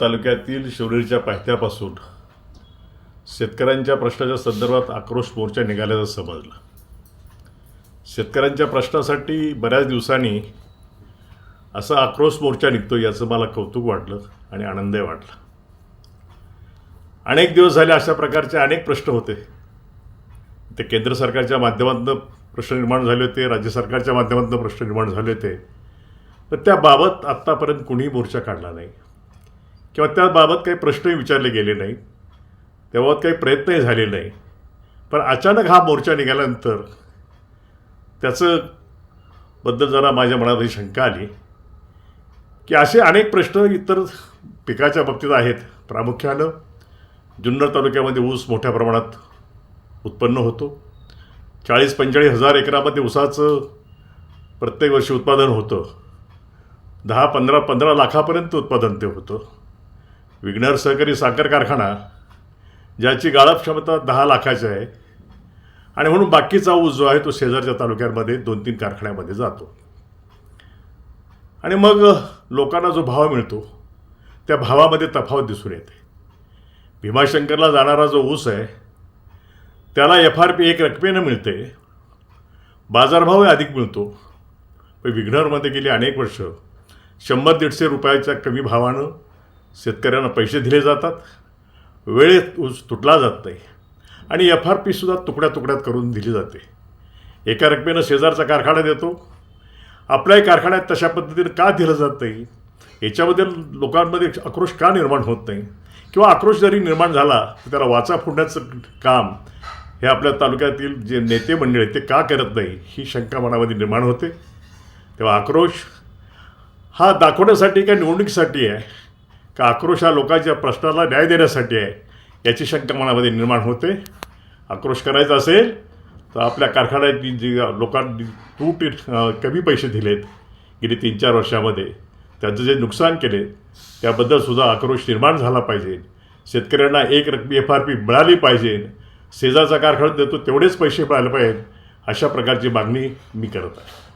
तालुक्यातील शिवनेरीच्या पायथ्यापासून शेतकऱ्यांच्या प्रश्नाच्या संदर्भात आक्रोश मोर्चा निघाल्याचं समजलं. शेतकऱ्यांच्या प्रश्नासाठी बऱ्याच दिवसांनी असा आक्रोश मोर्चा निघतो याचं मला कौतुक वाटलं आणि आनंदही वाटला. अनेक दिवस झाले अशा प्रकारचे अनेक प्रश्न होते. ते केंद्र सरकारच्या माध्यमातून प्रश्न निर्माण झाले होते राज्य सरकारच्या माध्यमातून प्रश्न निर्माण झाले होते. तर त्याबाबत आत्तापर्यंत कुणीही मोर्चा काढला नाही. किंवा त्याबाबत काही प्रश्नही विचारले गेले नाही. त्याबाबत काही प्रयत्नही झाले नाही. पण अचानक हा मोर्चा निघाल्यानंतर त्याचं बद्दल जरा माझ्या मनामध्ये शंका आली की असे अनेक प्रश्न इतर पिकाच्या बाबतीत आहेत. प्रामुख्यानं जुन्नर तालुक्यामध्ये ऊस मोठ्या प्रमाणात उत्पन्न होतो. चाळीस पंचेचाळीस हजार एकरामध्ये ऊसाचं प्रत्येक वर्षी उत्पादन होतं. दहा पंधरा पंधरा लाखापर्यंत उत्पादन ते होतं. विघ्नर सहकारी साखर कारखाना ज्याची गाळप क्षमता दहा लाखाची आहे आणि म्हणून बाकीचा ऊस जो आहे तो शेजारच्या तालुक्यांमध्ये दोन तीन कारखान्यामध्ये जातो. आणि मग लोकांना जो भाव मिळतो त्या भावामध्ये तफावत दिसून येते. भीमाशंकरला जाणारा जो ऊस आहे त्याला एफ आर पी एक रकमेनं मिळते. बाजारभावही अधिक मिळतो. पण विघ्नरमध्ये गेली अनेक वर्ष शंभर दीडशे रुपयाच्या कमी भावानं शेतकऱ्यांना पैसे दिले जातात वेळेत ऊस तुटला जात नाही आणि एफ आर पीसुद्धा तुकड्या तुकड्यात करून दिली जाते. एका रकमेनं शेजारचा कारखाना देतो. आपल्याही कारखान्यात तशा पद्धतीनं का दिलं जात नाही? याच्यामध्ये लोकांमध्ये आक्रोश का निर्माण होत नाही? किंवा आक्रोश जरी निर्माण झाला तर त्याला वाचा फोडण्याचं काम हे आपल्या तालुक्यातील जे नेते मंडळी आहेत ते का करत नाही? ही शंका मनामध्ये निर्माण होते. तेव्हा आक्रोश हा दाखवण्यासाठी काय निवडणुकीसाठी आहे? का आक्रोश हा लोकांच्या प्रश्नाला न्याय देण्यासाठी आहे. याची शंका मनामध्ये निर्माण होते. आक्रोश करायचा असेल तर आपल्या कारखान्याची जी लोकांनी तूट कमी पैसे दिलेत गेली तीन चार वर्षामध्ये त्यांचं जे नुकसान केले त्याबद्दल सुद्धा आक्रोश निर्माण झाला पाहिजे. शेतकऱ्यांना एक रकमी एफ आर पी मिळाली पाहिजे. शेजारचा कारखाना देतो तेवढेच पैसे मिळाले पाहिजेत. अशा प्रकारची मागणी मी करत आहे.